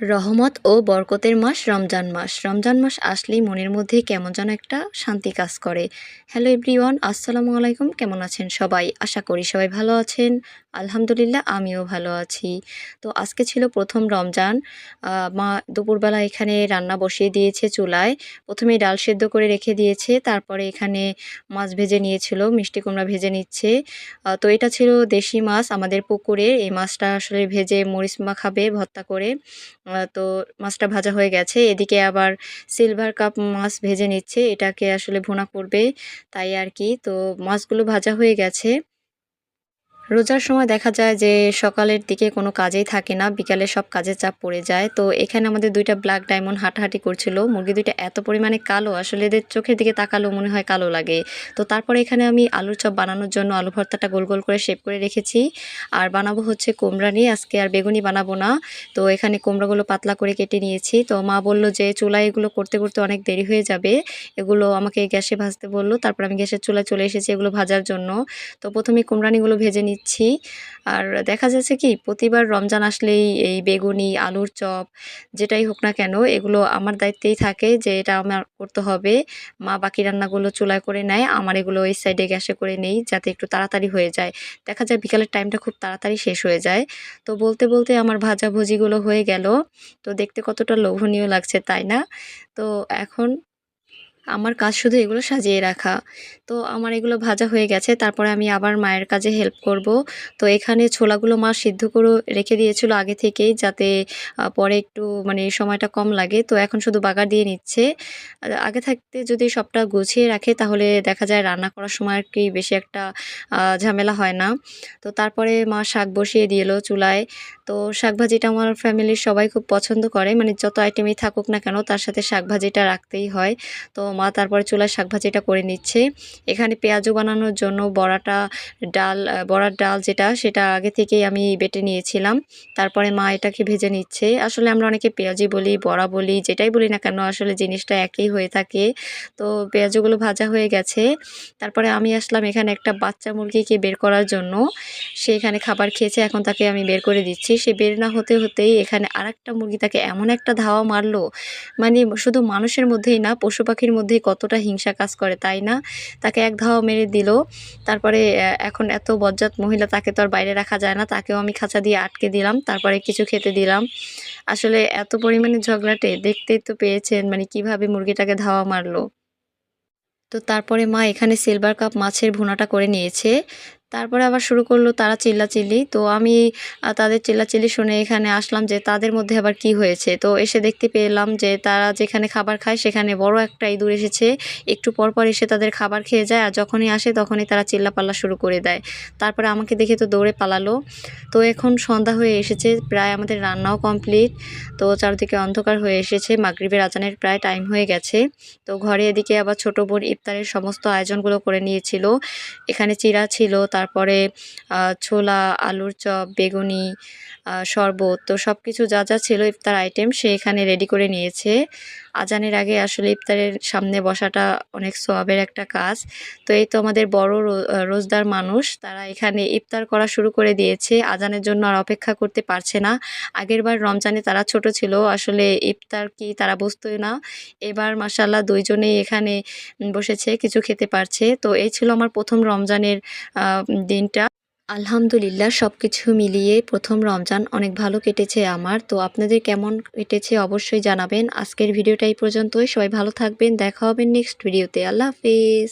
রহমত ও বরকতের মাস রমজান মাস। রমজান মাস আসলেই মনের মধ্যে কেমন যেন একটা শান্তি কাজ করে। হ্যালো এভরিওয়ান, আসসালামু আলাইকুম। কেমন আছেন সবাই? আশা করি সবাই ভালো আছেন। আলহামদুলিল্লাহ, আমিও ভালো আছি। তো আজকে ছিল প্রথম রমজান। মা দুপুরবেলা এখানে রান্না বসিয়ে দিয়েছে চুলায়। প্রথমে ডাল সেদ্ধ করে রেখে দিয়েছে। তারপরে এখানে মাছ ভেজে নিয়েছিল, মিষ্টি কুমড়া ভেজে নিচ্ছে। তো এটা ছিল দেশি মাছ, আমাদের পুকুরে। এই মাছটা আসলে ভেজে মরিচ মাখাবে ভর্তা করে। তো মাছটা ভাজা হয়ে গেছে। এদিকে আবার সিলভার কাপ মাছ ভেজে নিচ্ছে। এটাকে আসলে ভুনা করবে, তাই আর কি। তো মাছগুলো ভাজা হয়ে গেছে। রোজার সময় দেখা যায় যে সকালের দিকে কোনো কাজেই থাকে না, বিকালে সব কাজের চাপ পড়ে যায়। তো এখানে আমাদের দুইটা ব্ল্যাক ডায়মন্ড হাঁটাহাঁটি করছিল। মুরগি দুইটা এত পরিমাণে কালো, আসলে এদের চোখের দিকে তাকালো মনে হয় কালো লাগে। তো তারপরে এখানে আমি আলুর চপ বানানোর জন্য আলু ভর্তাটা গোল গোল করে শেপ করে রেখেছি। আর বানাবো হচ্ছে কুমড়া নিয়ে, আজকে আর বেগুনি বানাবো না। তো এখানে কুমড়াগুলো পাতলা করে কেটে নিয়েছি। তো মা বলল যে, চুলায় এগুলো করতে করতে অনেক দেরি হয়ে যাবে। এগুলো আমাকে গ্যাসে ভাজতে বলল। তারপর আমি গ্যাসের চুলায় চলে এসেছি এগুলো ভাজার জন্য। তো প্রথমে কুমড়ানিগুলো ভেজে নিচ্ছি আর দেখা যাচ্ছে কি, প্রতিবার রমজান আসলেই এই বেগুনি, আলুর চপ, যেটাই হোক না কেন, এগুলো আমার দায়িত্বেই থাকে যে এটা আমার করতে হবে। মা বাকি রান্নাগুলো চুলায় করে নেয়, আমার এগুলো ওই সাইডে গ্যাসে করে নেই যাতে একটু তাড়াতাড়ি হয়ে যায়। দেখা যায় বিকালের টাইমটা খুব তাড়াতাড়ি শেষ হয়ে যায়। তো বলতে বলতে আমার ভাজাভুজিগুলো হয়ে গেল। তো দেখতে কতটা লোভনীয় লাগছে তাই না? তো এখন আমার কাজ শুধু এগুলো সাজিয়ে রাখা। তো আমার এগুলো ভাজা হয়ে গেছে, তারপরে আমি আবার মায়ের কাজে হেল্প করব। তো এখানে ছোলাগুলো মা সিদ্ধ করে রেখে দিয়েছিল আগে থেকেই যাতে পরে একটু মানে সময়টা কম লাগে। তো এখন শুধু বাগার দিয়ে নিচ্ছে। আগে থাকতে যদি সবটা গুছিয়ে রাখে তাহলে দেখা যায় রান্না করার সময় আর কি বেশি একটা ঝামেলা হয় না। তো তারপরে মা শাক বসিয়ে দিয়ে এলো চুলায়। তো শাক ভাজিটা আমার ফ্যামিলির সবাই খুব পছন্দ করে। মানে যত আইটেমই থাকুক না কেন তার সাথে শাক ভাজিটা রাখতেই হয়। তো মা তারপরে চুলায় শাক ভাজিটা করে নিচ্ছে। এখানে পেঁয়াজু বানানোর জন্য বড়াটা ডাল বড়ার ডাল যেটা, সেটা আগে থেকেই আমি বেটে নিয়েছিলাম। তারপরে মা এটাকে ভেজে নিচ্ছে। আসলে আমরা অনেকে পেঁয়াজি বলি, বড়া বলি, যেটাই বলি না কেন, আসলে জিনিসটা একই হয়ে থাকে। তো পেঁয়াজগুলো ভাজা হয়ে গেছে। তারপরে আমি আসলাম এখানে একটা বাচ্চা মুরগিকে বের করার জন্য। সে এখানে খাবার খেয়েছে, এখন তাকে আমি বের করে দিচ্ছি। সে বের না হতে হতেই এখানে আরেকটা মুরগি তাকে এমন একটা ধাওয়া মারলো। মানে শুধু মানুষের মধ্যেই না, পশু পাখির মধ্যেই কতটা হিংসা কাজ করে, তাই না? তাকে এক ধাওয়া মেরে দিল। তারপরে এখন এত বজ্জাত মহিলা তাকে তো আর বাইরে রাখা যায় না। তাকেও আমি খাঁচা দিয়ে আটকে দিলাম, তারপরে কিছু খেতে দিলাম। আসলে এত পরিমাণে ঝগড়াটে দেখতেই তো পেয়েছেন মানে কীভাবে মুরগিটাকে ধাওয়া মারলো। তো তারপরে মা এখানে সিলভার কাপ মাছের ভুনাটা করে নিয়েছে। তারপরে আবার শুরু করল তারা চিল্লাচিল্লি। তো আমি তাদের চিল্লাচিল্লি শুনে এখানে আসলাম যে তাদের মধ্যে আবার কি হয়েছে। তো এসে দেখতে পেলাম যে তারা যেখানে খাবার খায় সেখানে বড় একটা ইঁদুর এসেছে। একটু পর পর এসে তাদের খাবার খেয়ে যায় আর যখনই আসে তখনই তারা চিল্লাপাল্লা শুরু করে দেয়। তারপরে আমাকে দেখে তো দৌড়ে পালালো। তো এখন সন্ধ্যা হয়ে এসেছে, প্রায় আমাদের রান্নাও কমপ্লিট। তো চারদিকে অন্ধকার হয়ে এসেছে, মাগরিবের আজানের প্রায় টাইম হয়ে গেছে। তো ঘরে এদিকে আবার ছোট বোন ইফতারের সমস্ত আয়োজনগুলো করে নিয়েছিল। এখানে চিড়া ছিল তারপরে ছোলা, আলুর চপ, বেগুনি শরবত, তো সব কিছু যা যা ছিল ইফতার আইটেম সে এখানে রেডি করে নিয়েছে। আজানের আগে আসলে ইফতারের সামনে বসাটা অনেক সোয়াবের একটা কাজ। তো এই তো আমাদের বড় রোজদার মানুষ, তারা এখানে ইফতার করা শুরু করে দিয়েছে। আজানের জন্য আর অপেক্ষা করতে পারছে না। আগেরবার রমজানে তারা ছোট ছিল, আসলে ইফতার কি তারা বুঝতোই না। এবার মাসাল্লাহ দুইজনেই এখানে বসেছে, কিছু খেতে পারছে। তো এই ছিল আমার প্রথম রমজানের দিনটা। আলহামদুলিল্লাহ সব কিছু মিলিয়ে প্রথম রমজান অনেক ভালো কেটেছে আমার। তো আপনাদের কেমন কেটেছে অবশ্যই জানাবেন। আজকের ভিডিওটা এই পর্যন্তই। সবাই ভালো থাকবেন। দেখা হবে নেক্সট ভিডিওতে আল্লাহ হাফিজ।